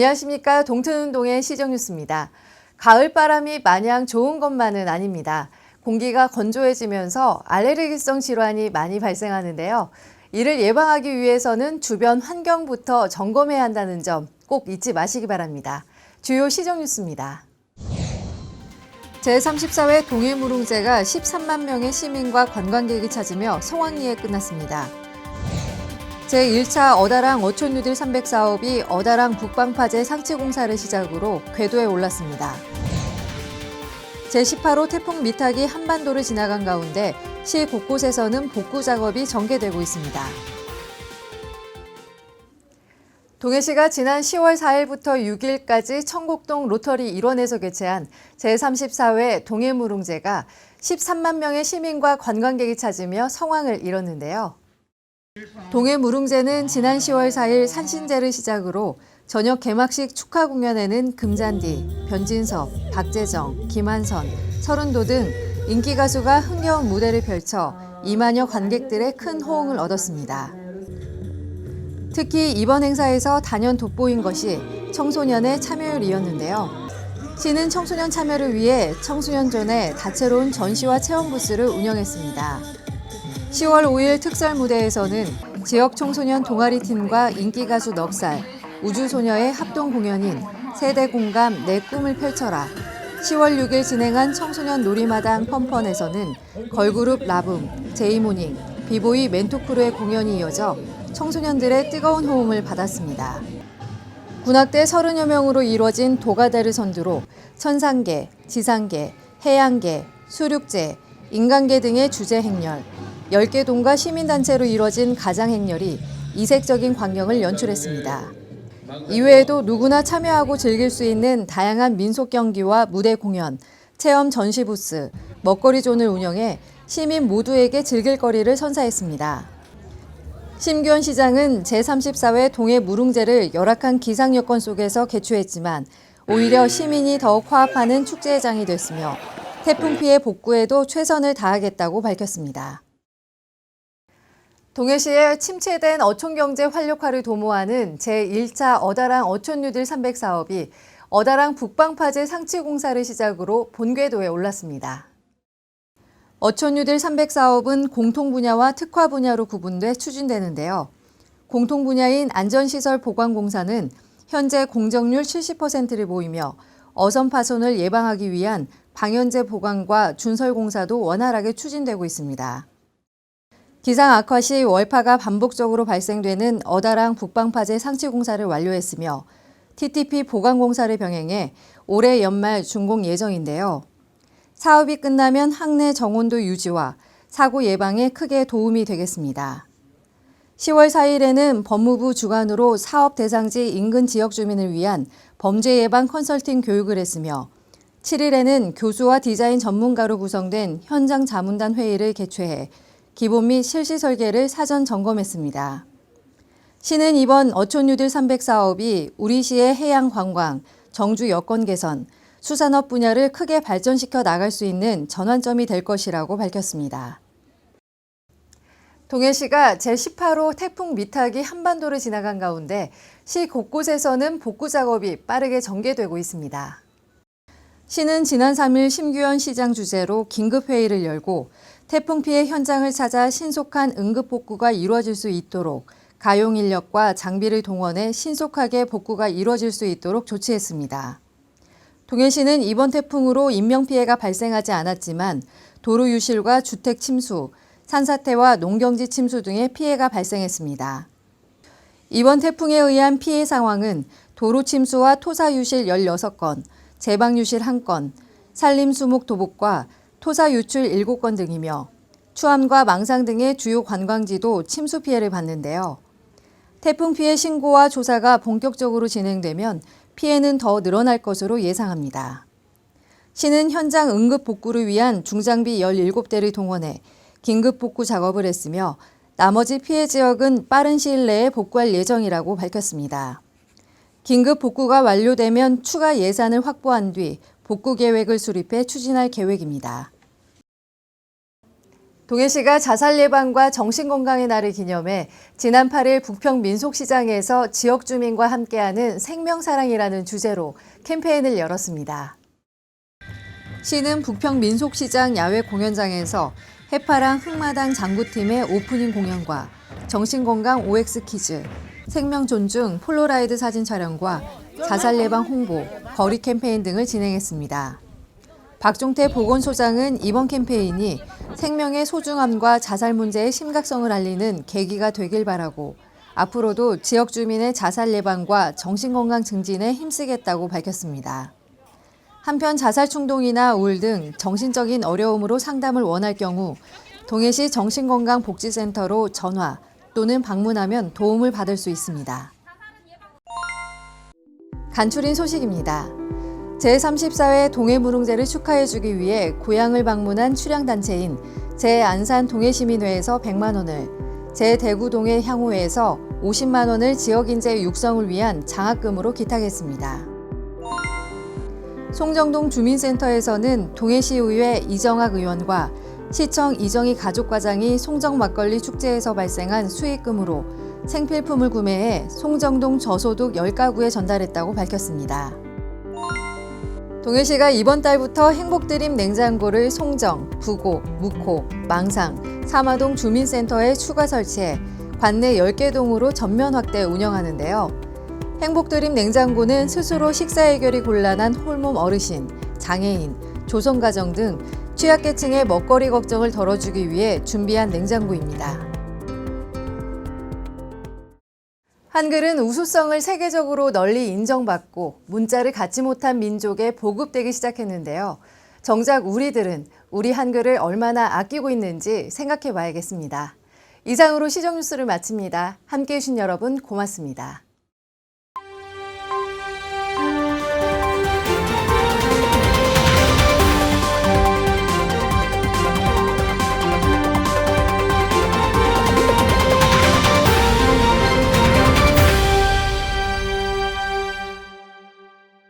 안녕하십니까. 동천운동의 시정뉴스입니다. 가을바람이 마냥 좋은 것만은 아닙니다. 공기가 건조해지면서 알레르기성 질환이 많이 발생하는데요. 이를 예방하기 위해서는 주변 환경부터 점검해야 한다는 점 꼭 잊지 마시기 바랍니다. 주요 시정뉴스입니다. 제34회 동해무릉제가 13만 명의 시민과 관광객이 찾으며 성황리에 끝났습니다. 제1차 어다랑 어촌뉴딜 300 사업이 어다랑 북방파제 상치 공사를 시작으로 궤도에 올랐습니다. 제18호 태풍 미탁이 한반도를 지나간 가운데 시 곳곳에서는 복구 작업이 전개되고 있습니다. 동해시가 지난 10월 4일부터 6일까지 청곡동 로터리 일원에서 개최한 제34회 동해무릉제가 13만 명의 시민과 관광객이 찾으며 성황을 이뤘는데요. 동해 무릉제는 지난 10월 4일 산신제를 시작으로 저녁 개막식 축하 공연에는 금잔디, 변진섭, 박재정, 김한선, 서른도 등 인기 가수가 흥겨운 무대를 펼쳐 2만여 관객들의 큰 호응을 얻었습니다. 특히 이번 행사에서 단연 돋보인 것이 청소년의 참여율이었는데요. 시는 청소년 참여를 위해 청소년존에 다채로운 전시와 체험 부스를 운영했습니다. 10월 5일 특설 무대에서는 지역 청소년 동아리 팀과 인기 가수 넉살, 우주소녀의 합동 공연인 세대 공감 내 꿈을 펼쳐라. 10월 6일 진행한 청소년 놀이마당 펀펀에서는 걸그룹 라붐, 제이모닝, 비보이 멘토크루의 공연이 이어져 청소년들의 뜨거운 호응을 받았습니다. 군악대 30여 명으로 이루어진 도가대를 선두로 천상계, 지상계, 해양계, 수륙제, 인간계 등의 주제 행렬, 10개 동과 시민단체로 이루어진 가장 행렬이 이색적인 광경을 연출했습니다. 이외에도 누구나 참여하고 즐길 수 있는 다양한 민속 경기와 무대 공연, 체험 전시 부스, 먹거리 존을 운영해 시민 모두에게 즐길 거리를 선사했습니다. 심규현 시장은 제34회 동해 무릉제를 열악한 기상 여건 속에서 개최했지만 오히려 시민이 더욱 화합하는 축제의 장이 됐으며 태풍 피해 복구에도 최선을 다하겠다고 밝혔습니다. 동해시에 침체된 어촌경제 활력화를 도모하는 제1차 어다랑 어촌뉴딜 300 사업이 어다랑 북방파제 상치공사를 시작으로 본궤도에 올랐습니다. 어촌뉴딜 300 사업은 공통 분야와 특화 분야로 구분돼 추진되는데요. 공통 분야인 안전시설 보관공사는 현재 공정률 70%를 보이며 어선 파손을 예방하기 위한 방연제 보관과 준설 공사도 원활하게 추진되고 있습니다. 기상 악화 시 월파가 반복적으로 발생되는 어다랑 북방파제 상치 공사를 완료했으며 TTP 보강 공사를 병행해 올해 연말 준공 예정인데요. 사업이 끝나면 항내 정온도 유지와 사고 예방에 크게 도움이 되겠습니다. 10월 4일에는 법무부 주관으로 사업 대상지 인근 지역 주민을 위한 범죄 예방 컨설팅 교육을 했으며 7일에는 교수와 디자인 전문가로 구성된 현장 자문단 회의를 개최해 기본 및 실시 설계를 사전 점검했습니다. 시는 이번 어촌뉴딜 300 사업이 우리 시의 해양 관광, 정주 여건 개선, 수산업 분야를 크게 발전시켜 나갈 수 있는 전환점이 될 것이라고 밝혔습니다. 동해시가 제18호 태풍 미탁이 한반도를 지나간 가운데 시 곳곳에서는 복구 작업이 빠르게 전개되고 있습니다. 시는 지난 3일 심규현 시장 주재로 긴급회의를 열고 태풍 피해 현장을 찾아 신속한 응급 복구가 이루어질 수 있도록 가용 인력과 장비를 동원해 신속하게 복구가 이루어질 수 있도록 조치했습니다. 동해시는 이번 태풍으로 인명피해가 발생하지 않았지만 도로 유실과 주택 침수, 산사태와 농경지 침수 등의 피해가 발생했습니다. 이번 태풍에 의한 피해 상황은 도로 침수와 토사 유실 16건, 제방 유실 1건, 산림 수목 도복과 토사 유출 7건 등이며 추암과 망상 등의 주요 관광지도 침수 피해를 봤는데요. 태풍 피해 신고와 조사가 본격적으로 진행되면 피해는 더 늘어날 것으로 예상합니다. 시는 현장 응급 복구를 위한 중장비 17대를 동원해 긴급 복구 작업을 했으며 나머지 피해 지역은 빠른 시일 내에 복구할 예정이라고 밝혔습니다. 긴급 복구가 완료되면 추가 예산을 확보한 뒤 복구 계획을 수립해 추진할 계획입니다. 동해시가 자살 예방과 정신건강의 날을 기념해 지난 8일 부평 민속시장에서 지역 주민과 함께하는 생명사랑이라는 주제로 캠페인을 열었습니다. 시는 부평 민속시장 야외 공연장에서 해파랑 흑마당 장구팀의 오프닝 공연과 정신건강 OX 퀴즈, 생명 존중 폴로라이드 사진 촬영과 자살 예방 홍보, 거리 캠페인 등을 진행했습니다. 박종태 보건소장은 이번 캠페인이 생명의 소중함과 자살 문제의 심각성을 알리는 계기가 되길 바라고 앞으로도 지역 주민의 자살 예방과 정신건강 증진에 힘쓰겠다고 밝혔습니다. 한편 자살 충동이나 우울 등 정신적인 어려움으로 상담을 원할 경우 동해시 정신건강복지센터로 전화 또는 방문하면 도움을 받을 수 있습니다. 간추린 소식입니다. 제34회 동해무릉제를 축하해주기 위해 고향을 방문한 출향단체인 제안산 동해시민회에서 100만 원을, 제대구 동해 향후회에서 50만 원을 지역인재 육성을 위한 장학금으로 기탁했습니다. 송정동 주민센터에서는 동해시의회 이정학 의원과 시청 이정희 가족과장이 송정 막걸리 축제에서 발생한 수익금으로 생필품을 구매해 송정동 저소득 10가구에 전달했다고 밝혔습니다. 동해시가 이번 달부터 행복드림 냉장고를 송정, 부고, 묵호, 망상, 사마동 주민센터에 추가 설치해 관내 10개 동으로 전면 확대 운영하는데요. 행복드림 냉장고는 스스로 식사 해결이 곤란한 홀몸 어르신, 장애인, 조선가정 등 취약계층의 먹거리 걱정을 덜어주기 위해 준비한 냉장고입니다. 한글은 우수성을 세계적으로 널리 인정받고 문자를 갖지 못한 민족에 보급되기 시작했는데요. 정작 우리들은 우리 한글을 얼마나 아끼고 있는지 생각해 봐야겠습니다. 이상으로 시정뉴스를 마칩니다. 함께 해주신 여러분 고맙습니다.